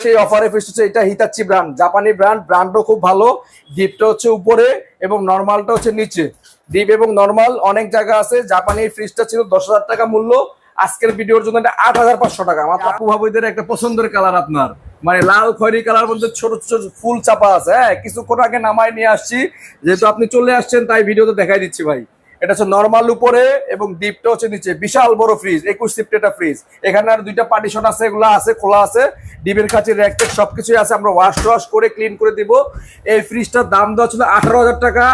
সেই অফারে ফিস হচ্ছে এটা হিতাচ্ছি ব্র্যান্ড জাপানি ব্র্যান্ড ব্র্যান্ডও খুব ভালো ডিপটা হচ্ছে উপরে এবং নর্মালটা হচ্ছে নিচে। ডিপ এবং নর্মাল অনেক জায়গা আছে জাপানি ফ্রিজটা ছিল দশ হাজার টাকা মূল্য আজকের ভিডিওর জন্য এটা আট হাজার পাঁচশো টাকা। আমার আপু ভাবিদের একটা পছন্দের কালার আপনার। মানে লাল খয়েরি কালার মধ্যে ছোট ছোট ফুল চাপা আছে হ্যাঁ কিছুক্ষণ আগে নামায় নিয়ে আসছি যেহেতু আপনি চলে আসছেন তাই ভিডিওতে দেখাই দিচ্ছি ভাই। এটা হচ্ছে নর্মাল উপরে এবং ডিপটা হচ্ছে নিচে। বিশাল বড় ফ্রিজ একুশ সিফট একটা ফ্রিজ এখানে আর দুইটা পার্টিশন আছে, এগুলো আছে, খোলা আছে। ডিপের কাছে র্যাকটেক সবকিছুই আছে। আমরা ওয়াশ ওয়াশ করে ক্লিন করে দিব। এই ফ্রিজটার দাম দেওয়া ছিল আঠারো হাজার টাকা।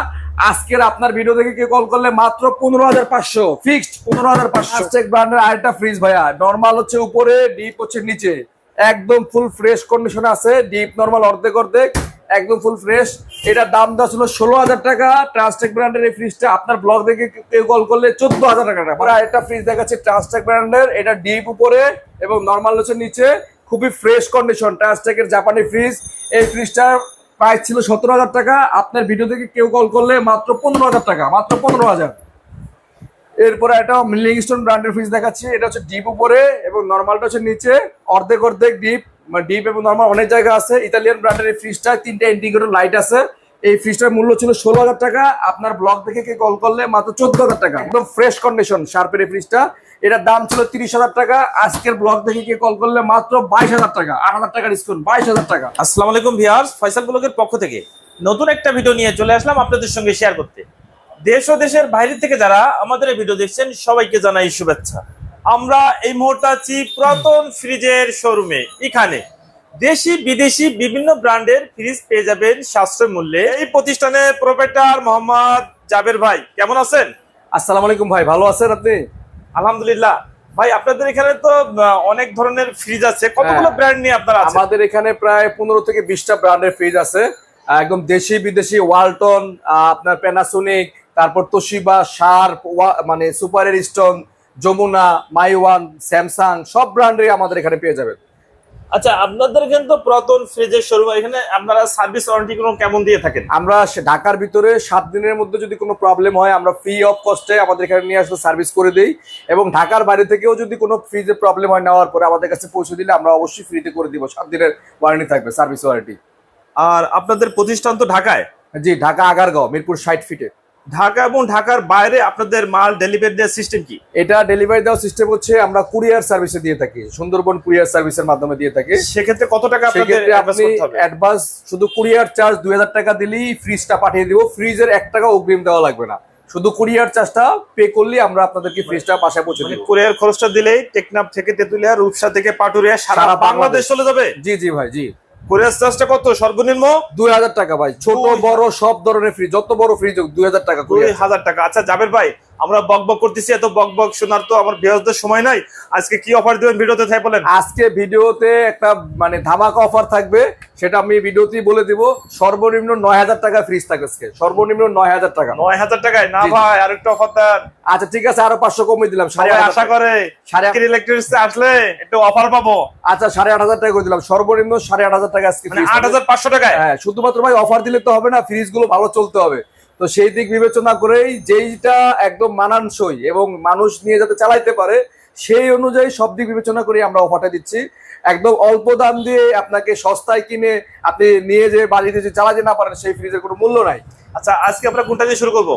আজকের আপনার ভিডিও দেখে কেউ কল করলে মাত্র পনেরো হাজার পাঁচশো। ফিক্সড পনেরো হাজার পাঁচশো। ব্র্যান্ডের আরেকটা ফ্রিজ ভাইয়া। নর্মাল হচ্ছে উপরে ডিপ হচ্ছে নিচে। একদম ফুল ফ্রেশ কন্ডিশন আছে। ডিপ নর্মাল অর্ধেক অর্ধেক। একদম ফুল ফ্রেশ এটার দাম দেওয়া ছিল ষোলো হাজার টাকা। ট্রান্সটেক ব্র্যান্ডের এই ফ্রিজটা আপনার ব্লগ দেখে কেউ কল করলে চোদ্দ হাজার টাকা পরে একটা ফ্রিজ দেখাচ্ছে ট্রান্সটেক ব্র্যান্ডের এটা ডিপ উপরে এবং নর্মাল হচ্ছে নিচে। খুবই ফ্রেশ কন্ডিশন ট্রান্সটেকের জাপানি ফ্রিজ এই ফ্রিজটার প্রাইস ছিল সতেরো হাজার টাকা। আপনার ভিডিও থেকে কেউ কল করলে মাত্র পনেরো হাজার টাকা, মাত্র পনেরো হাজার। এরপরে একটা মিলিং স্টোন ব্র্যান্ডের ফ্রিজ দেখাচ্ছি। এটা হচ্ছে ডিপ উপরে এবং নর্মালটা হচ্ছে নিচে। অর্ধেক অর্ধেক ডিপ ডিপ এবং নর্মাল অনেক জায়গা আছে। ইতালিয়ান ব্র্যান্ডের এই ফ্রিজটা তিনটা ইন্ডিকেটর লাইট আছে। এই ফ্রিজটার মূল্য ছিল ষোলো হাজার টাকা। আপনার ব্লগ দেখে কে কল করলে মাত্র চোদ্দ হাজার টাকা। একদম ফ্রেশ কন্ডিশন শার্পের এই ফ্রিজটা এটার দাম ছিল তিরিশ হাজার টাকা। আজকের ব্লগ দেখে কে কল করলে মাত্র বাইশ হাজার টাকা। আট হাজার টাকা ডিসকাউন্ট বাইশ হাজার টাকা। আসসালামু আলাইকুম ভিউয়ার্স, ফয়সাল ব্লগের পক্ষ থেকে নতুন একটা ভিডিও নিয়ে চলে আসলাম আপনাদের সঙ্গে শেয়ার করতে। দেশ ও দেশের বাইরে থেকে যারা আমাদের ভিডিও দেখছেন, সবাইকে জানাই শুভেচ্ছা। আমরা এই মুহূর্তে আছি পুরাতন ফ্রিজের শোরুমে। এখানে দেশি বিদেশি বিভিন্ন ব্র্যান্ডের ফ্রিজ পেয়ে যাবেন সাশ্রয় মূল্যে। এই প্রতিষ্ঠানের প্রোপাইটার মোহাম্মদ জাবের ভাই কেমন আছেন? আসসালামু আলাইকুম ভাই ভালো আছেন আপনি? আলহামদুলিল্লাহ। ভাই আপনাদের এখানে তো অনেক ধরনের ফ্রিজ আছে। কতগুলো হ্যাঁ। ব্র্যান্ড নিয়ে আপনারা আমাদের এখানে প্রায় পনেরো থেকে বিশটা ব্র্যান্ডের ফ্রিজ আছে। একদম দেশি বিদেশি ওয়ালটন আপনার প্যানাসোনিক তারপর তোশিবা শার্প মানে Super Stone Jamuna Myone Samsung সব ব্র্যান্ডেরই আমাদের এখানে পেয়ে যাবেন। আচ্ছা আপনাদের এখানে তো পুরাতন ফ্রিজের শোরুম এখানে আপনারা সার্ভিস ওয়ারেন্টি কোনো কেমন দিয়ে থাকেন? আমরা ঢাকার ভিতরে সাত দিনের মধ্যে যদি কোনো প্রবলেম হয় আমরা ফ্রি অফ কস্টে আমাদের এখানে নিয়ে আসলে সার্ভিস করে দিই। এবং ঢাকার বাইরে থেকেও যদি কোনো ফ্রিজের প্রবলেম হয় নেওয়ার পরে আমাদের কাছে পৌঁছে দিলে আমরা অবশ্যই ফ্রিতে করে দিব। সাত দিনের ওয়ারেন্টি থাকবে সার্ভিস ওয়ারেন্টি আর আপনাদের প্রতিষ্ঠান তো ঢাকায়? জি ঢাকা আগারগাঁও মিরপুর ষাট ফিটে ঢাকা এবং ঢাকার বাইরে আপনাদের মাল ডেলিভারি দেওয়ার সিস্টেম কি? এটা ডেলিভারি দেওয়ার সিস্টেম হচ্ছে আমরা কুরিয়ার সার্ভিসে দিয়ে থাকি সুন্দরবন কুরিয়ার সার্ভিসের মাধ্যমে দিয়ে থাকি। সেক্ষেত্রে কত টাকা সেক্ষেত্রে আপনি অ্যাডভান্স শুধু কুরিয়ার চার্জ দুই হাজার টাকা দিলেই ফ্রিজটা পাঠিয়ে দিব। ফ্রিজের এক টাকা অগ্রিম দেওয়া লাগবে না। শুধু কুরিয়ার চার্জটা পে করলেই আমরা আপনাদেরকে ফ্রিজটা বাসায় পৌঁছে মানে দিব। কুরিয়ার খরচটা দিলেই টেকনাফ থেকে তেতুলিয়া রূপসা থেকে পাটুরিয়া সারা বাংলাদেশ। চলে যাবে? জি জি ভাই জি। কুরিয়ার চার্জটা কত? সর্বনিম্ন? দুই হাজার টাকা ভাই। ছোট বড় সব ধরনের ফ্রিজ যত বড় ফ্রিজ হোক দুই হাজার টাকা দুই হাজার টাকা। আচ্ছা জাবের ভাই আমরা বক বক করতেছি এত বক বক শোনার তো আমার বৃহস্পতির সময় নাই। আজকে কি অফার দিবেন ভিডিওতে তাই বলেন? আজকে ভিডিওতে একটা মানে ধামাকা অফার থাকবে সেটা আমি ভিডিওতেই বলে দিব। সর্বনিম্ন নয় হাজার টাকা ফ্রিজ থাকবে আজকে। সর্বনিম্ন নয় হাজার টাকা। নয় হাজার টাকায়? না। ভাই আরেকটা অফার দেন। আচ্ছা ঠিক আছে আরও পাঁচশো কমিয়ে দিলাম। সাড়ে সবাই আশা করে সাড়ে আট- ইলেকট্রিক্স আসলে একটু অফার পাবো। আচ্ছা সাড়ে আট হাজার টাকা করে দিলাম। সর্বনিম্ন সাড়ে আট হাজার টাকা আজকে মানে আট। হাজার পাঁচশো টাকায়? হ্যাঁ শুধুমাত্র ভাই অফার দিলে তো হবে না ফ্রিজগুলো ভালো চলতে হবে। তো সেই দিক বিবেচনা করেই যেইটা একদম মানানসই এবং মানুষ নিয়ে যাতে চালাইতে পারে সেই অনুযায়ী সব দিক বিবেচনা করে আমরা অফারটা দিচ্ছি। একদম অল্প দাম দিয়ে আপনাকে সস্তায় কিনে আপনি নিয়ে যে বাড়িতে যে চালাতে না পারেন সেই ফ্রিজের কোনো মূল্য নাই। আচ্ছা আজকে আমরা কোনটা দিয়ে শুরু করব?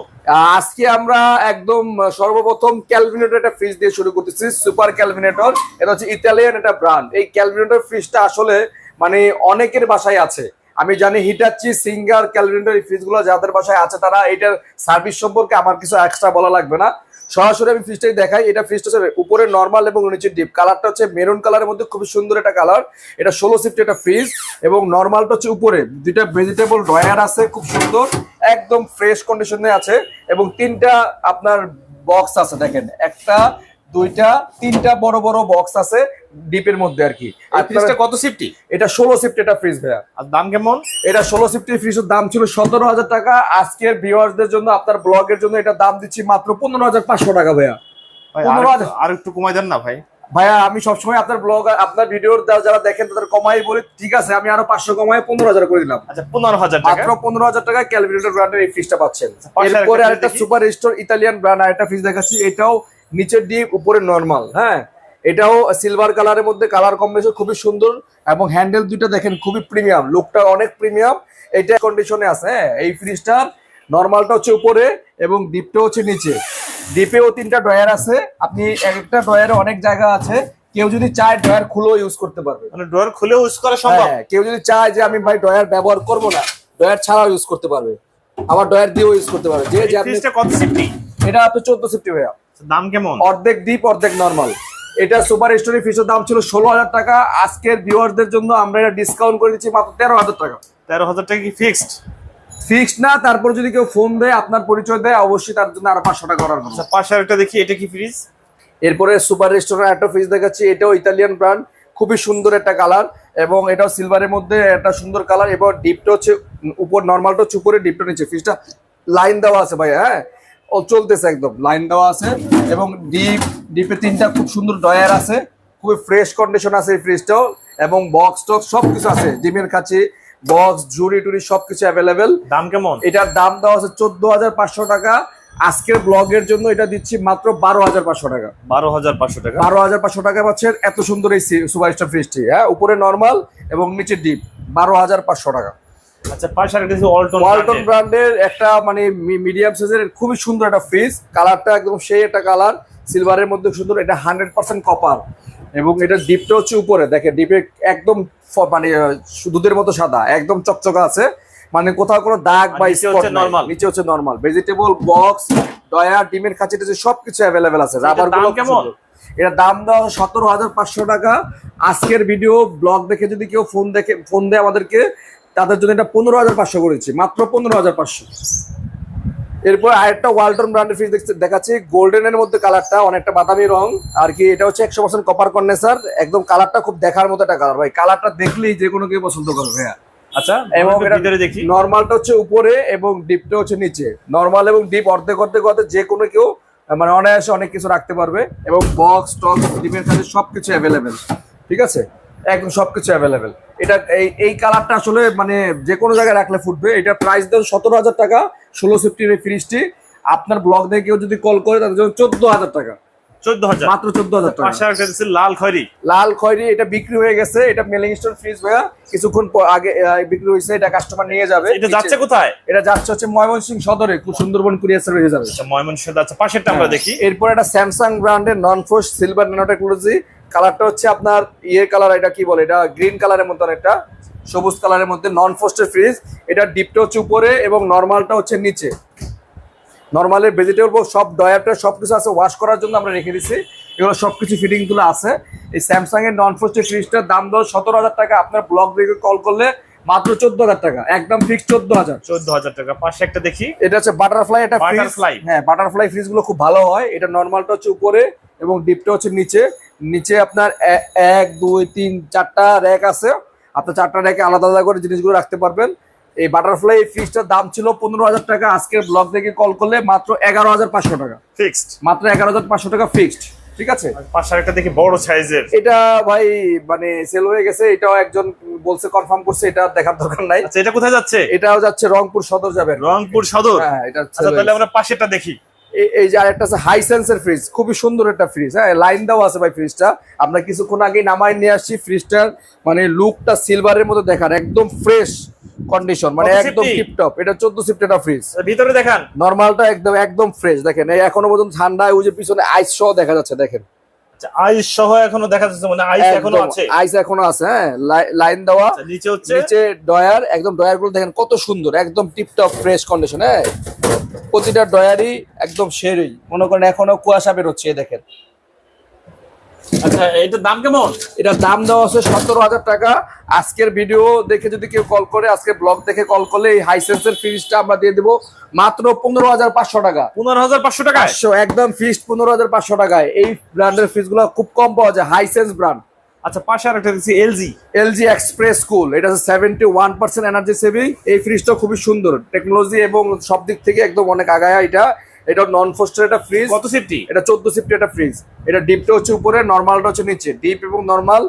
আজকে আমরা একদম সর্বপ্রথম ক্যালভিনেটর একটা ফ্রিজ দিয়ে শুরু করতেছি সুপার ক্যালভিনেটর এটা হচ্ছে ইতালিয়ান একটা ব্র্যান্ড এই ক্যালভিনেটর ফ্রিজটা আসলে মানে অনেকের বাসায় আছে। আমি জানি হিটাচ্ছি সিঙ্গার ক্যালভিনেটর এই ফ্রিজগুলো যাদের বাসায় আছে তারা এটার সার্ভিস সম্পর্কে আমার কিছু এক্সট্রা বলা লাগবে না। সরাসরি আমি ফ্রিজটাই দেখাই, এটা ফ্রিজটা হচ্ছে উপরে নর্মাল এবং নিচে ডিপ কালারটা হচ্ছে মেরুন কালারের মধ্যে খুবই সুন্দর একটা কালার এটা ষোলো সিফট একটা ফ্রিজ এবং নর্মালটা হচ্ছে উপরে। দুইটা ভেজিটেবল ড্রয়ার আছে, খুব সুন্দর, একদম ফ্রেশ কন্ডিশনে আছে এবং তিনটা আপনার বক্স আছে দেখেন। একটা দুইটা তিনটা বড় বড় বক্স আছে ডিপের মধ্যে আর কি আর ফ্রিজটা কত সিফটি এটা ষোলো সিফটি এটা ফ্রিজ ভাইয়া। আর দাম কেমন? এটা ষোলো সিফটির ফ্রিজের দাম ছিল সতেরো হাজার টাকা। আজকের ভিউয়ার্সদের জন্য আপনার ব্লগের জন্য এটা দাম দিচ্ছি মাত্র পনেরো হাজার পাঁচশো টাকা ভাইয়া। পনেরো আর হাজার। একটু- আর একটু কমাই দেন না ভাই। ভাইয়া আমি সবসময় আপনার ব্লগ আপনার ভিডিওর যারা দেখেন তাদের কমাই বলি ঠিক আছে আমি আরও পাঁচশো কমাই পনেরো হাজার করে দিলাম। আচ্ছা পনেরো হাজার টাকা। মাত্র পনেরো হাজার টাকা ক্যালভিনেটর ব্র্যান্ডের এই ফ্রিজটা পাচ্ছেন। এরপরে আরেকটা সুপার স্টোর ইতালিয়ান ব্র্যান্ড আরেকটা ফ্রিজ দেখাচ্ছি এটাও নিচের ডিপ উপরে নর্মাল হ্যাঁ? এটাও সিলভার কালারের মধ্যে কালার কম্বিনেশন খুবই সুন্দর এবং হ্যান্ডেল দুইটা দেখেন খুবই প্রিমিয়াম লুকটা অনেক প্রিমিয়াম এটা কন্ডিশনে আছে হ্যাঁ? এই ফ্রিজটার নর্মালটা হচ্ছে উপরে এবং ডিপটা হচ্ছে নিচে। ডিপেও তিনটা ড্রয়ার আছে। আপনি এক একটা ড্রয়ারে অনেক জায়গা আছে কেউ যদি চায় ড্রয়ার খুলেও ইউজ করতে পারবে। মানে ড্রয়ার খুলেও ইউজ করা সম্ভব? হ্যাঁ কেউ যদি চায় যে আমি ভাই ড্রয়ার ব্যবহার করব না ড্রয়ার ছাড়াও ইউজ করতে পারবে। আবার ড্রয়ার দিয়েও ইউজ করতে পারবে। যে যে আপনি ফ্রিজটা কত সিফটি এটা আপনি চোদ্দ সিফটি ভাইয়া। দাম কেমন? অর্ধেক ডিপ অর্ধেক নর্মাল এটা সুপার স্টোরি ফিসের দাম ছিল ষোলো হাজার টাকা। আজকের ভিউয়ারদের জন্য আমরা এটা ডিসকাউন্ট করে দিচ্ছি মাত্র তেরো হাজার টাকা। তেরো হাজার টাকা কি ফিক্সড ফিক্সড না তারপর যদি কেউ ফোন দেয় আপনার পরিচয় দেয় অবশ্যই তার জন্য আরও পাঁচশো টাকা করার আচ্ছা পাশে আরেকটা দেখি এটা কি ফ্রিজ এরপরে সুপার রেস্টুরেন্ট একটা ফ্রিজ দেখাচ্ছি এটাও ইতালিয়ান ব্র্যান্ড খুবই সুন্দর একটা কালার এবং এটাও সিলভারের মধ্যে একটা সুন্দর কালার এবং ডিপটা হচ্ছে উপর নর্মালটা হচ্ছে উপরে ডিপটা নিচে। ফ্রিজটা লাইন দেওয়া আছে ভাই হ্যাঁ? ও চলতেছে একদম লাইন দেওয়া আছে এবং ডিপ ডিপে তিনটা খুব সুন্দর ডয়ার আছে খুবই ফ্রেশ কন্ডিশন আছে এই ফ্রিজটাও এবং বক্স টক্স সব কিছু আছে ডিমের কাছে বক্স ঝুড়ি টুড়ি সবকিছু অ্যাভেলেবেল দাম কেমন? এটার দাম দেওয়া আছে চোদ্দ হাজার পাঁচশো টাকা আজকের ব্লগের জন্য এটা দিচ্ছি মাত্র বারো হাজার পাঁচশো টাকা। বারো হাজার পাঁচশো টাকা। বারো হাজার পাঁচশো টাকা পাচ্ছেন এত সুন্দর এই সুপার স্টার ফ্রিজটি হ্যাঁ উপরে নর্মাল এবং নিচে ডিপ বারো হাজার পাঁচশো টাকা। আচ্ছা পাশে অল্টন ব্র্যান্ডের একটা মানে মিডিয়াম সাইজের খুবই সুন্দর একটা ফ্রিজ কালারটা একদম সেই একটা কালার সিলভারের মধ্যে সুন্দর এটা হান্ড্রেড পার্সেন্ট কপার এবং এটা ডিপটা হচ্ছে উপরে দেখে ডিপে একদম মানে দুধের মতো সাদা একদম চকচকা আছে। মানে কোথাও কোনো দাগ বা নিচে হচ্ছে নিচে হচ্ছে নর্মাল ভেজিটেবল বক্স ডয়া ডিমের টাছে সবকিছু অ্যাভেলেবেল আছে। রাবারগুলো কেমন? এটা দাম দেওয়া সতেরো হাজার পাঁচশো টাকা। আজকের ভিডিও ব্লগ দেখে যদি কেউ ফোন দেখে ফোন দেয় আমাদেরকে তাদের জন্য এটা পনেরো হাজার পাঁচশো করেছি মাত্র পনেরো হাজার পাঁচশো। এরপর আরেকটা ওয়ালটন ব্র্যান্ডের ফ্রিজ দেখাচ্ছি গোল্ডেনের মধ্যে কালারটা অনেকটা বাদামি রং আর কি এটা হচ্ছে একশো পার্সেন্ট কপার কন্ডেন্সার একদম কালারটা খুব দেখার মতো একটা কালার ভাই কালারটা দেখলেই যে কোনো কেউ পছন্দ করবে ভাইয়া। আচ্ছা এবং দেখি। নর্মালটা হচ্ছে উপরে এবং ডিপটা হচ্ছে নিচে। নর্মাল এবং ডিপ অর্ধেক অর্ধেক অর্ধেক যে কোনো কেউ মানে অনায়াসে অনেক কিছু রাখতে পারবে এবং বক্স টক্স ডিপের কাছে সবকিছু অ্যাভেলেবেল ঠিক আছে? একদম সবকিছু অ্যাভেলেবেল এটা এই এই কালারটা আসলে মানে যে কোনো জায়গায় রাখলে ফুটবে। এটা প্রাইস দেন সতেরো হাজার টাকা ষোলো সেফটির এই ফ্রিজটি আপনার ব্লগ দিয়ে কেউ যদি কল করে তাদের জন্য চোদ্দ হাজার টাকা। মাত্র চোদ্দ হাজার টাকা। পাশে আরেকটা দেখছি লাল খয়রি। লাল খয়েরি এটা বিক্রি হয়ে গেছে। এটা মেলিং স্টোর ফ্রিজ ভাইয়া। কিছুক্ষণ আগে বিক্রি হয়েছে এটা কাস্টমার নিয়ে যাবে। এটা যাচ্ছে কোথায়? এটা যাচ্ছে হচ্ছে ময়মনসিংহ সদরে খুব সুন্দরবন কুরিয়ার সার্ভিস যাবে। আচ্ছা ময়মনসিংহ যাচ্ছে। পাশেরটা আমরা দেখি। এরপর একটা স্যামসাং ব্র্যান্ডের non frost silver nano technology কালারটা হচ্ছে আপনার ইয়ে কালার এটা কি বলে? এটা গ্রিন কালারের মতন একটা সবুজ কালারের মধ্যে নন ফোস্টের ফ্রিজ এটা ডিপটা হচ্ছে উপরে এবং নর্মালটা হচ্ছে নিচে। নর্মালের ভেজিটেবল সব ডয়ারটা সব কিছু আছে ওয়াশ করার জন্য আমরা রেখে দিচ্ছি এগুলো সব কিছু ফিটিংগুলো আছে। এই স্যামসাং এর নন ফোস্টের ফ্রিজটার দাম দর সতেরো হাজার টাকা আপনার ব্লগ দেখে কল করলে মাত্র চোদ্দ হাজার টাকা একদম ফিক্স চোদ্দ হাজার। চোদ্দ হাজার টাকা। পাশে একটা দেখি। এটা হচ্ছে বাটারফ্লাই এটা ফ্রিজ। হ্যাঁ বাটারফ্লাই ফ্রিজগুলো খুব ভালো হয়। এটা নর্মালটা হচ্ছে উপরে এবং ডিপটা হচ্ছে নিচে। নিচে আপনার এক দুই তিন চারটা র্যাক আছে। আপনার চারটা র্যাকে আলাদা আলাদা করে জিনিসগুলো রাখতে পারবেন। এই বাটারফ্লাই ফ্রিজটার দাম ছিল পনেরো হাজার টাকা। আজকের ব্লগ থেকে কল করলে মাত্র এগারো হাজার পাঁচশো টাকা। ফিক্সড মাত্র এগারো হাজার পাঁচশো টাকা ফিক্সড ঠিক আছে? পাশে আরেকটা দেখি বড় সাইজের এটা ভাই মানে সেল হয়ে গেছে। এটাও একজন বলছে কনফার্ম করছে এটা দেখার দরকার নাই। আচ্ছা এটা কোথায় যাচ্ছে? এটাও যাচ্ছে রংপুর সদর যাবে রংপুর সদর? হ্যাঁ এটা আচ্ছা তাহলে আমরা পাশেরটা দেখি। এই- যে আরেকটা আছে হাই সেন্সের ফ্রিজ খুবই সুন্দর একটা ফ্রিজ হ্যাঁ? লাইন দাও আছে ভাই ফ্রিজটা আমরা কিছুক্ষণ আগেই নামাই নিয়ে আসছি ফ্রিজটার মানে লুকটা সিলভারের মতো দেখার একদম ফ্রেশ কন্ডিশন মানে একদম? টিপটপ এটা চোদ্দ সিফট একটা ফ্রিজ ভিতরে দেখান। নরমালটা একদম একদম ফ্রেশ দেখেন এই এখনও পর্যন্ত ঠান্ডা ওই যে পিছনে আইস সহ দেখা যাচ্ছে দেখেন। আইস সহ এখনও দেখা যাচ্ছে মানে আইস এখনও আছে। আইস এখনও আছে হ্যাঁ লাই- লাইন দেওয়া আচ্ছা, নিচে হচ্ছে? নিচে ডয়ার একদম ডয়ারগুলো দেখেন কত সুন্দর একদম টিপটপ ফ্রেশ কন্ডিশন হ্যাঁ। প্রতিটা ডয়ারই একদম সেরই মনে করেন এখনও কুয়াশা বেরোচ্ছে দেখেন। আচ্ছা এটার দাম কেমন? এটার দাম দেওয়া আছে সতেরো হাজার টাকা। আজকের ভিডিও দেখে যদি কেউ কল করে আজকে ব্লগ দেখে কল করলে এই হাইসেন্সের ফ্রিজটা আমরা দিয়ে দেবো মাত্র পনেরো হাজার পাঁচশো টাকা। পনেরো হাজার পাঁচশো টাকায়? একদম ফিক্সড পনেরো হাজার পাঁচশো টাকায়। এই ব্র্যান্ডের খুব কম পাওয়া যায় হাইসেন্স ব্র্যান্ড আচ্ছা পাশে আরেকটা দেখছি এলজি এলজি এক্সপ্রেস কুল এটা seventy one percent energy saving এই ফ্রিজটা খুবই সুন্দর টেকনোলজি এবং সব দিক থেকে একদম অনেক আগায় এটা। এটা নন ফোস্টের একটা ফ্রিজ কত সিফটি এটা চোদ্দ সিফটি একটা ফ্রিজ এটা ডিপটা হচ্ছে উপরে নর্মালটা হচ্ছে নিচে। ডিপ এবং নর্মাল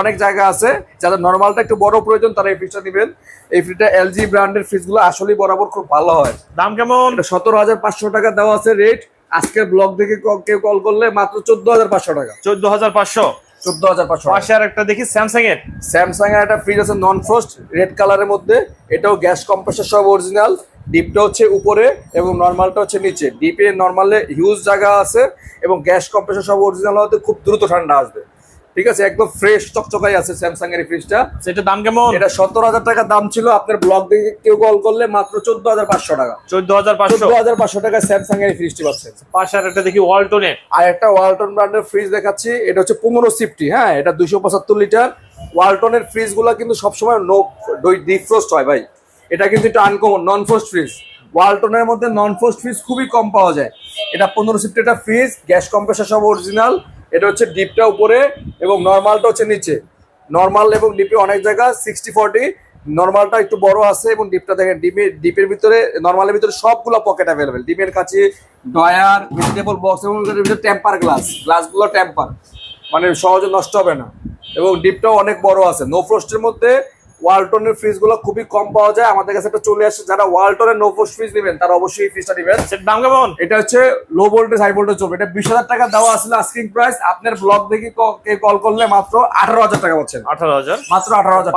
অনেক জায়গা আছে। যাদের নর্মালটা একটু বড় প্রয়োজন তারা এই ফ্রিজটা নেবেন। এই ফ্রিজটা এলজি ব্র্যান্ডের ফ্রিজগুলো আসলে বরাবর খুব ভালো হয়। দাম কেমন? এটা সতেরো হাজার পাঁচশো টাকা দেওয়া আছে রেট আজকের ব্লগ থেকে কেউ কল করলে মাত্র চোদ্দ হাজার পাঁচশো টাকা। চোদ্দ হাজার পাঁচশো? চোদ্দ হাজার পাঁচশো পাশে আর একটা দেখি স্যামসাং এর। স্যামসাং এর একটা ফ্রিজ আছে নন ফ্রস্ট রেড কালারের মধ্যে। এটাও গ্যাস কম্প্রেসর সব অরিজিনাল ডিপটা হচ্ছে উপরে এবং নর্মালটা হচ্ছে নিচে। ডিপে নর্মালে হিউজ জায়গা আছে এবং গ্যাস কম্প্রেসর সব অরিজিনাল হতে খুব দ্রুত ঠান্ডা আসবে। ঠিক আছে? একদম ফ্রেশ চকচকাই আছে স্যামসাং এর ফ্রিজটা সেটার দাম কেমন? এটা সত্তর হাজার টাকা দাম ছিল। আপনার ব্লগ থেকে কেউ কল করলে মাত্র চোদ্দ হাজার পাঁচশো টাকা। চোদ্দ হাজার পাঁচশো? চোদ্দ হাজার পাঁচশো টাকা স্যামসাং এর ফ্রিজটি পাচ্ছেন। পাশে আর একটা দেখি ওয়ালটনের আর একটা ওয়ালটন ব্র্যান্ডের ফ্রিজ দেখাচ্ছি। এটা হচ্ছে পনেরো সিফটি হ্যাঁ? এটা দুইশো পঁচাত্তর লিটার ওয়ালটনের ফ্রিজগুলো কিন্তু সবসময় নো ডিফ্রোস্ট হয় ভাই। এটা কিন্তু একটু আনকমন নন ফোস্ট ফ্রিজ ওয়ালটনের মধ্যে নন ফোস্ট ফ্রিজ খুবই কম পাওয়া যায়। এটা পনেরো সিফটি একটা ফ্রিজ গ্যাস কম্প্রেসার সব অরিজিনাল এটা হচ্ছে ডিপটা উপরে এবং নর্মালটা হচ্ছে নিচে। নর্মাল এবং ডিপে অনেক জায়গা সিক্সটি ফর্টি নর্মালটা একটু বড় আছে এবং ডিপটা দেখেন, ডিপে, ডিপের ভিতরে, নর্মালের ভিতরে সবগুলো পকেট অ্যাভেলেবেল ডিপের কাছে ডয়ার ভেজিটেবল বক্স এবং ভিতরে টেম্পার গ্লাস গ্লাসগুলো টেম্পার মানে সহজে নষ্ট হবে না। এবং ডিপটাও অনেক বড় আছে। নো ফ্রস্টের মধ্যে ওয়ালটনের ফ্রিজগুলো খুবই কম পাওয়া যায়। আমাদের কাছে একটা চলে আসে যারা ওয়ালটনের নো ফ্রস্ট ফ্রিজ নেবেন তারা অবশ্যই এই ফ্রিজটা নেবেন। দাম কেমন? এটা হচ্ছে লো ভোল্টেজ হাই ভোল্টেজ চলবে। এটা বিশ হাজার টাকা দেওয়া আসলে আস্কিং প্রাইস আপনার ব্লগ দেখে কল করলে মাত্র আঠারো হাজার টাকা পাচ্ছেন। আঠারো হাজার। মাত্র আঠারো হাজার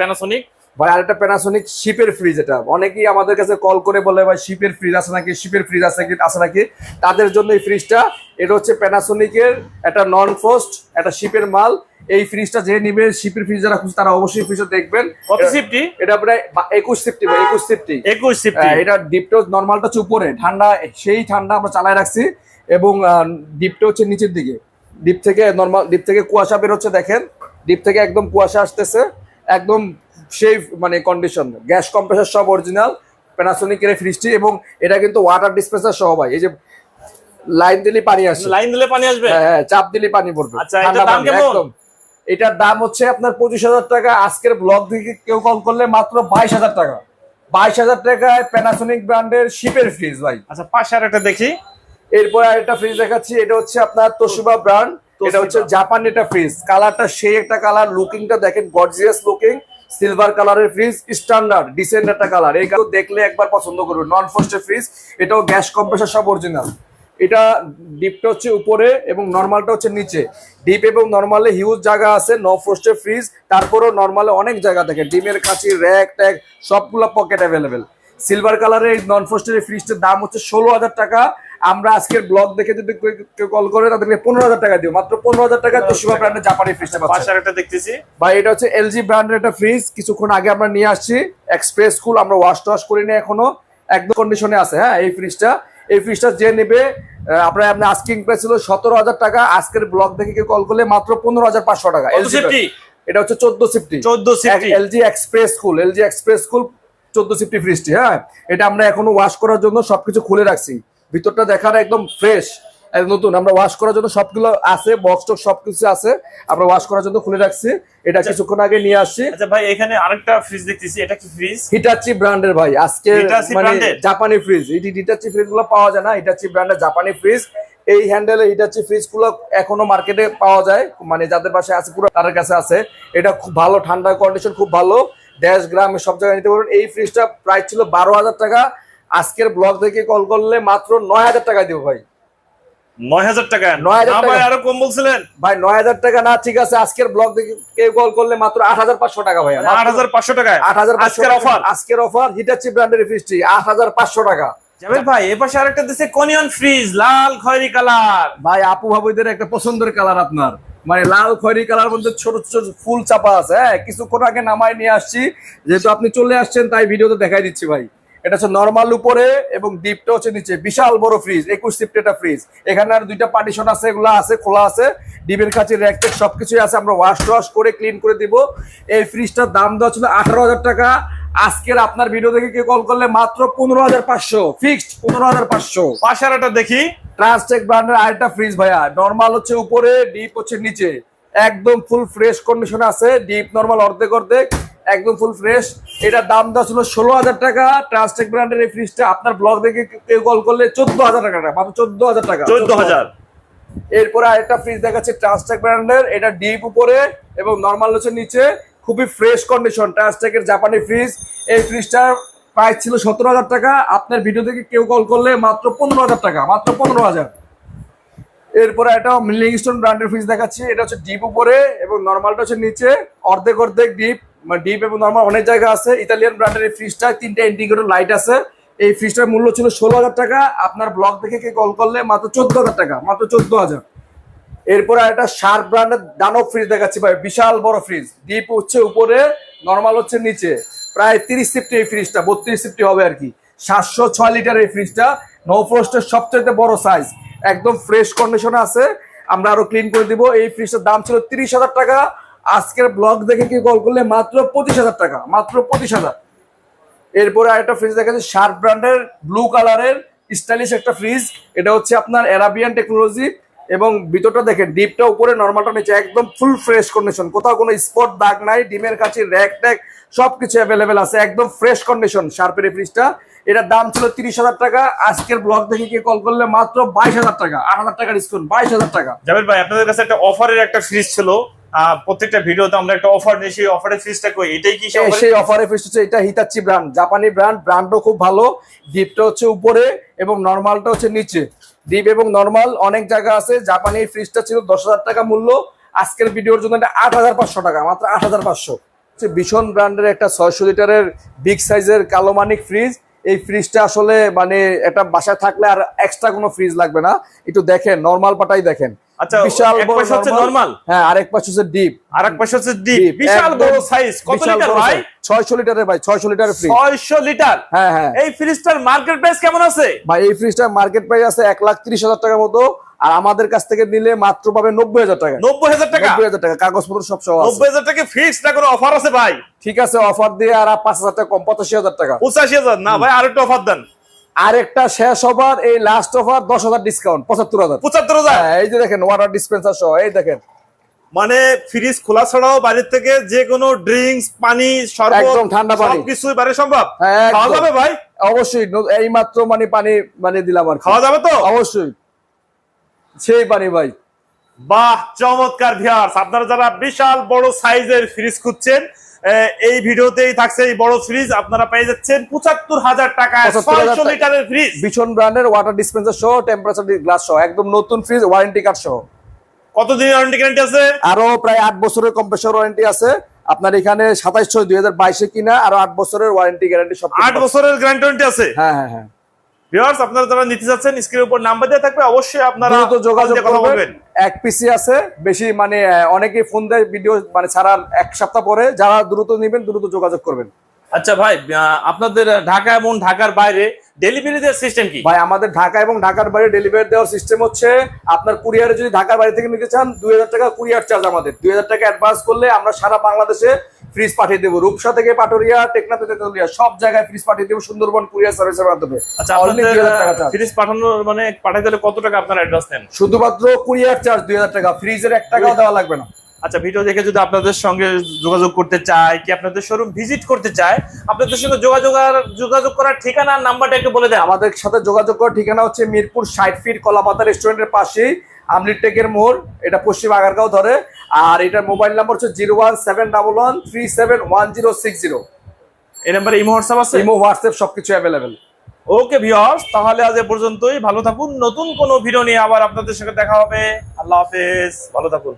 প্যানাসোনিক ভাই আরেকটা প্যানাসোনিক শিপের ফ্রিজ এটা। অনেকেই আমাদের কাছে কল করে বলে ভাই শিপের ফ্রিজ আছে নাকি? শিপের ফ্রিজ আছে কি আছে নাকি? তাদের জন্য এই ফ্রিজটা এটা হচ্ছে প্যানাসোনিকের একটা নন ফ্রস্ট একটা শিপের মাল। এই ফ্রিজটা যে নিবে শিপের ফ্রিজ যারা খুঁজছে তারা অবশ্যই ফ্রিজটা দেখবেন। কত সিফটি এটা প্রায় বা- একুশ সিফটি ভাই একুশ সিফটি একুশ সিফটি এটা ডিপটো নর্মালটা উপরে। ঠান্ডা সেই ঠান্ডা আমরা চালায় রাখছি। এবং ডিপটা হচ্ছে নিচের দিকে। ডিপ থেকে নর্মাল ডিপ থেকে কুয়াশা বেরোচ্ছে দেখেন। ডিপ থেকে একদম কুয়াশা আসতেছে। একদম সেই মানে কন্ডিশন গ্যাস কম্প্রেসার সব অরিজিনাল প্যানাসোনিকের এই ফ্রিজটি এবং এটা কিন্তু ওয়াটার ডিসপেন্সার সহ ভাই। এই যে লাইন দিলে পানি আসে। লাইন দিলে পানি আসবে? হ্যাঁ হ্যাঁ, চাপ দিলে পানি পড়বে। আচ্ছা, ঠান্ডা দাম কেমন? এটার দাম হচ্ছে আপনার পঁচিশ হাজার টাকা। আজকের ব্লগ থেকে কেউ কল করলে মাত্র বাইশ হাজার টাকা। বাইশ হাজার টাকায় প্যানাসোনিক ব্র্যান্ডের শিপের ফ্রিজ ভাই। আচ্ছা পাশে আর একটা দেখি। এরপরে আরেকটা ফ্রিজ দেখাচ্ছি এটা হচ্ছে আপনার তোশিবা ব্র্যান্ড এটা হচ্ছে জাপান এটা ফ্রিজ কালারটা সেই একটা কালার লুকিংটা দেখেন গর্জিয়াস লুকিং সিলভার কালারের ফ্রিজ স্ট্যান্ডার্ড ডিসেন্ট একটা কালার এই দেখলে একবার পছন্দ করবে নন ফ্রস্টের ফ্রিজ এটাও গ্যাস কম্প্রেসার সব অরিজিনাল এটা ডিপটা হচ্ছে উপরে এবং নর্মালটা হচ্ছে নিচে। ডিপ এবং নর্মালে হিউজ জায়গা আছে নো ফ্রস্টের ফ্রিজ তারপরেও নর্মালে অনেক জায়গা থাকে। ডিমের কাছে র্যাক ট্যাক সবগুলো পকেট অ্যাভেলেবেল সিলভার কালারের এই নন ফ্রস্টের এই ফ্রিজটার দাম হচ্ছে ষোলো হাজার টাকা। আমরা আজকের ব্লগ দেখে যদি কেউ- কল করে তাদেরকে পনেরো হাজার টাকা দিও। মাত্র পনেরো হাজার টাকা তোশিবা ব্র্যান্ডের জাপানি ফ্রিজটা পাশে পাচ্ছে। একটা দেখতেছি। ভাই এটা হচ্ছে এলজি ব্র্যান্ডের একটা ফ্রিজ কিছুক্ষণ আগে আমরা নিয়ে আসছি। এক্সপ্রেস কুল আমরা ওয়াশ টাশ করিনি এখনও। একদম কন্ডিশনে আছে হ্যাঁ এই ফ্রিজটা এই ফ্রিজটা যে নেবে আপনার আপনার আস্কিং প্রাইস ছিল সতেরো হাজার টাকা। আজকের ব্লক দেখে কেউ কল করলে মাত্র পনেরো হাজার পাঁচশো টাকা। এটা হচ্ছে চোদ্দ সিফটি চোদ্দ LG Express Cool LG Express cool চোদ্দ সিফটি ফ্রিজটি হ্যাঁ? এটা আমরা এখনও ওয়াশ করার জন্য সবকিছু খুলে রাখছি। ভিতরটা দেখার একদম ফ্রেশ নতুন আমরা ওয়াশ করার জন্য সবগুলো আছে বক্স টক সবকিছু আছে আমরা ওয়াশ করার জন্য খুলে রাখছি। এটা কিছুক্ষণ আগে নিয়ে আসছি। আচ্ছা ভাই এখানে আরেকটা ফ্রিজ দেখতেছি এটা কি ফ্রিজ হিটাচি ব্র্যান্ডের ভাই আজকে মানে জাপানি ফ্রিজ এই হিটাচি ফ্রিজগুলো পাওয়া যায় না হিটাচি ব্র্যান্ডের জাপানি ফ্রিজ এই হ্যান্ডেলে হিটাচি ফ্রিজগুলো এখনও মার্কেটে পাওয়া যায় মানে যাদের পাশে আছে পুরো তাদের কাছে আছে। এটা খুব ভালো ঠান্ডা কন্ডিশন খুব ভালো। ড্যাশ গ্রামে সব জায়গায় নিতে পারবেন। এই ফ্রিজটা প্রাইস ছিল বারো হাজার টাকা। আজকের ব্লগ থেকে কল করলে মাত্র নয় হাজার টাকা দিব ভাই। নয় হাজার টাকা। 9,000 না ভাই টাকা। আরও কম বলছিলেন? ভাই নয় হাজার টাকা না ঠিক আছে আজকের ব্লগ থেকে কেউ কল করলে মাত্র আট হাজার পাঁচশো টাকা ভাই আট হাজার পাঁচশো টাকায়? আট হাজার আজকের অফার? আজকের অফার হিটাচি ব্র্যান্ডের ফ্রিজটি আট হাজার পাঁচশো টাকা। জাবের ভাই এ আরেকটা দিছে কনিয়ন ফ্রিজ লাল খয়েরি কালার। ভাই আপু ভাবিদের একটা পছন্দের কালার আপনার। মানে লাল খয়েরি কালার মধ্যে ছোট ছোট ফুল চাপা আছে হ্যাঁ? কিছুক্ষণ আগে নামায় নিয়ে আসছি। যেহেতু আপনি চলে আসছেন তাই ভিডিওতে দেখাই দিচ্ছি ভাই। এটা হচ্ছে নর্মাল উপরে এবং ডিপটা হচ্ছে নিচে। বিশাল বড় ফ্রিজ একুশ সিফট একটা ফ্রিজ এখানে আর দুইটা পার্টিশন আছে এগুলো আছে খোলা আছে। ডিপের কাছে র্যাক ট্যাক সবকিছুই আছে। আমরা ওয়াশ টোয়াশ করে ক্লিন করে দিব। এই ফ্রিজটার দাম দেওয়া ছিল আঠারো হাজার টাকা। আজকের আপনার ভিডিও দেখে কেউ কল করলে মাত্র পনেরো হাজার পাঁচশো। ফিক্সড পনেরো হাজার পাঁচশো। পাশে আর একটা দেখি ট্রান্সটেক ব্র্যান্ডের আরেকটা ফ্রিজ ভাইয়া। নর্মাল হচ্ছে উপরে ডিপ হচ্ছে নিচে। একদম ফুল ফ্রেশ কন্ডিশন আছে। ডিপ নর্মাল অর্ধেক অর্ধেক। একদম ফুল ফ্রেশ এটার দাম দেওয়া ছিল ষোলো হাজার টাকা। ট্রান্সটেক ব্র্যান্ডের এই ফ্রিজটা আপনার ব্লগ দেখে কেউ কল করলে চোদ্দ হাজার টাকা মাত্র চোদ্দ হাজার টাকা। চোদ্দ হাজার। এরপরে আরেকটা ফ্রিজ দেখাচ্ছে ট্রান্সটেক ব্র্যান্ডের এটা ডিপ উপরে এবং নর্মাল হচ্ছে নিচে। খুবই ফ্রেশ কন্ডিশন ট্রান্সটেকের জাপানি ফ্রিজ এই ফ্রিজটার প্রাইস ছিল সতেরো হাজার টাকা। আপনার ভিডিও থেকে কেউ কল করলে মাত্র পনেরো হাজার টাকা মাত্র পনেরো হাজার। এরপরে একটা মিলিং স্টোন ব্র্যান্ডের ফ্রিজ দেখাচ্ছি। এটা হচ্ছে ডিপ উপরে এবং নর্মালটা হচ্ছে নিচে। অর্ধেক অর্ধেক ডিপ মানে ডিপ এবং নর্মাল অনেক জায়গা আছে। ইতালিয়ান ব্র্যান্ডের এই ফ্রিজটা তিনটা ইন্ডিকেটর লাইট আছে। এই ফ্রিজটার মূল্য ছিল ষোলো হাজার টাকা। আপনার ব্লগ দেখে কে কল করলে মাত্র চোদ্দ হাজার টাকা, মাত্র চোদ্দ হাজার। এরপরে একটা শার্প ব্র্যান্ডের দানব ফ্রিজ দেখাচ্ছি ভাই, বিশাল বড় ফ্রিজ ডিপ হচ্ছে উপরে নর্মাল হচ্ছে নিচে। প্রায় তিরিশ সিফটি এই ফ্রিজটা বত্রিশ সিফটি হবে আর কি। সাতশো ছয় লিটার এই ফ্রিজটা নো ফ্রস্টের সবচেয়ে বড় সাইজ একদম ফ্রেশ কন্ডিশনে আছে। আমরা আরও ক্লিন করে দিব। এই ফ্রিজটার দাম ছিল তিরিশ হাজার টাকা। আজকের ব্লগ দেখে কি কল করলে? মাত্র পঁচিশ হাজার টাকা, মাত্র পঁচিশ হাজার। এরপরে আরেকটা ফ্রিজ দেখা যাচ্ছে শার্প ব্র্যান্ডের ব্লু কালারের স্টাইলিশ একটা ফ্রিজ এটা হচ্ছে আপনার অ্যারাবিয়ান টেকনোলজি এবং ভিতরটা দেখেন ডিপটা উপরে নর্মালটা নিচে, একদম ফুল ফ্রেশ কন্ডিশন কোথাও কোনো স্পট দাগ নাই, ডিমের কাছে র্যাক ট্যাক সব কিছু অ্যাভেলেবেল আছে, একদম ফ্রেশ কন্ডিশন শার্পের ফ্রিজটা এটার দাম ছিল তিরিশ হাজার টাকা, আজকের ব্লগ দেখে কে কল করলে? মাত্র বাইশ হাজার টাকা, আট হাজার টাকা ডিসকাউন্ট বাইশ হাজার টাকা। জাভেদ ভাই, আপনাদের কাছে একটা অফারের একটা ফ্রিজ ছিল প্রত্যেকটা ভিডিওতে আমরা একটা অফার নিয়ে সেই অফারের ফ্রিজটা কই? এটাই কি সেই অফারের? ফিস হচ্ছে এটা হিতাচ্ছি ব্র্যান্ড জাপানি ব্র্যান্ড ব্র্যান্ডও খুব ভালো ডিপটা হচ্ছে উপরে এবং নর্মালটা হচ্ছে নিচে। ডিপ এবং নর্মাল অনেক জায়গা আছে জাপানি ফ্রিজটা ছিল দশ হাজার টাকা মূল্য আজকের ভিডিওর জন্য এটা আট হাজার পাঁচশো টাকা মাত্র আট হাজার পাঁচশো। হচ্ছে ভীষণ ব্র্যান্ডের একটা ছয়শো লিটারের বিগ সাইজের কালো মানিক ফ্রিজ এই ফ্রিজটা আসলে মানে একটা বাসায় থাকলে আর এক্সট্রা কোনো ফ্রিজ লাগবে না। একটু দেখেন নর্মাল পাটাই দেখেন। আচ্ছা, বিশাল বড় হচ্ছে normal। normal? হ্যাঁ আরেক পাশে হচ্ছে ডিপ আর পাশে হচ্ছে ডিপ বিশাল বড় সাইজ কত লিটার ভাই? 600 লিটারের ভাই 600 লিটারের ফ্রিজ ছয়শো লিটার হ্যাঁ হ্যাঁ। এই ফ্রিজটার মার্কেট প্রাইস কেমন আছে? ভাই এই ফ্রিজটার মার্কেট প্রাইস আছে এক লাখ ত্রিশ হাজার টাকার মতো। আর আমাদের কাছ থেকে নিলে মাত্র পাবে নব্বই হাজার টাকা। নব্বই হাজার টাকা? নব্বই হাজার টাকা কাগজপত্র সব সহ নব্বই হাজার টাকা ফিক্স না কোনো অফার আছে ভাই? ঠিক আছে অফার দিয়ে আর পাঁচ হাজার টাকা কম পঁচাশি হাজার টাকা। পঁচাশি হাজার? না ভাই আর একটা অফার দেন। আরেকটা শেষ অফার এই লাস্ট অফার দশ হাজার ডিসকাউন্ট পঁচাত্তর হাজার। পঁচাত্তর হাজার? হ্যাঁ, এই যে দেখেন ওয়াটার ডিসপেন্সার সহ এই দেখেন। মানে ফ্রিজ খোলা ছাড়াও বাড়ির থেকে যে কোনো ড্রিঙ্কস পানি একদম ঠান্ডা পানি। সবকিছুই বাইরে সম্ভব? হ্যাঁ। খাওয়া যাবে ভাই? অবশ্যই এই মাত্র মানে পানি মানে দিলাম আর খাওয়া যাবে তো? অবশ্যই। সেই পানি ভাই। বাহ চমৎকার ভিয়ার্স আপনারা যারা বিশাল বড় সাইজের ফ্রিজ খুঁজছেন এই ভিডিওতেই থাকছে এই বড় ফ্রিজ আপনারা পেয়ে যাচ্ছেন পঁচাত্তর হাজার টাকা 75,000 ছয়শো। লিটারের ফ্রিজ ভীষণ ব্র্যান্ডের ওয়াটার ডিসপেন্সার সহ টেম্পারেচার গ্লাস সহ একদম নতুন ফ্রিজ ওয়ারেন্টি কার্ড সহ। কতদিন ওয়ারেন্টি গ্যারান্টি আছে? আরও প্রায় আট বছরের কম্প্রেসর ওয়ারেন্টি আছে। আপনার এখানে সাতাইশ ছয় দুই হাজার বাইশে কিনা আরও আট বছরের ওয়ারেন্টি গ্যারান্টি সব আট বছরের গ্যারান্টি আছে? হ্যাঁ হ্যাঁ হ্যাঁ। ভিউয়ার্স আপনারা যারা নিতে যাচ্ছেন স্ক্রিনের উপর নাম্বার দেওয়া থাকবে অবশ্যই আপনারা দ্রুত যোগাযোগ করবেন। এক পিসি আছে বেশি মানে অনেকেই ফোন দেয় ভিডিও মানে ছাড়ার এক সপ্তাহ পরে যারা দ্রুত নেবেন দ্রুত যোগাযোগ করবেন। আচ্ছা ভাই আপনাদের ঢাকা এবং ঢাকার বাইরে ডেলিভারি দেওয়ার সিস্টেম কি? ভাই আমাদের ঢাকা এবং ঢাকার বাইরে ডেলিভারি দেওয়ার সিস্টেম হচ্ছে আপনার কুরিয়ারে যদি ঢাকার বাইরে থেকে নিতে চান দুই হাজার টাকা কুরিয়ার চার্জ আমাদের। দুই হাজার টাকা অ্যাডভান্স করলে আমরা সারা বাংলাদেশে ফ্রিজ পাঠিয়ে দেবো। রূপসা থেকে পাটুরিয়া টেকনাফ থেকে তেতুলিয়া সব জায়গায় ফ্রিজ পাঠিয়ে দেবো সুন্দরবন কুরিয়ার সার্ভিসের মাধ্যমে। আচ্ছা Only আপনাদের 2000 টাকা charge। ফ্রিজ পাঠানোর মানে পাঠাতে কত টাকা আপনার অ্যাডভান্স নেন? শুধুমাত্র কুরিয়ার চার্জ দুই হাজার টাকা। ফ্রিজের এক টাকাও দেওয়া লাগবে না। আচ্ছা ভিডিও দেখে যদি আপনাদের সঙ্গে যোগাযোগ করতে চায় কি আপনাদের শোরুম ভিজিট করতে চায় আপনাদের সঙ্গে যোগাযোগ আর যোগাযোগ করার ঠিকানা নাম্বারটা একটু বলে দেন। আমাদের সাথে যোগাযোগ করার ঠিকানা হচ্ছে মিরপুর ষাট ফিট কলাপাতা রেস্টুরেন্টের পাশেই আমলির টেকের মোড় এটা পশ্চিম আগারগাঁও ধরে। আর এটার মোবাইল নাম্বার হচ্ছে zero one seven double one three seven one zero six zero. এই নাম্বারে ইমো হোয়াটসঅ্যাপ আছে? ইমো হোয়াটসঅ্যাপ সবকিছু অ্যাভেলেবেল ওকে ভিউয়ার্স তাহলে আজ এ পর্যন্তই। ভালো থাকুন। নতুন কোনো ভিডিও নিয়ে আবার আপনাদের সঙ্গে দেখা হবে। আল্লাহ হাফেজ। ভালো থাকুন।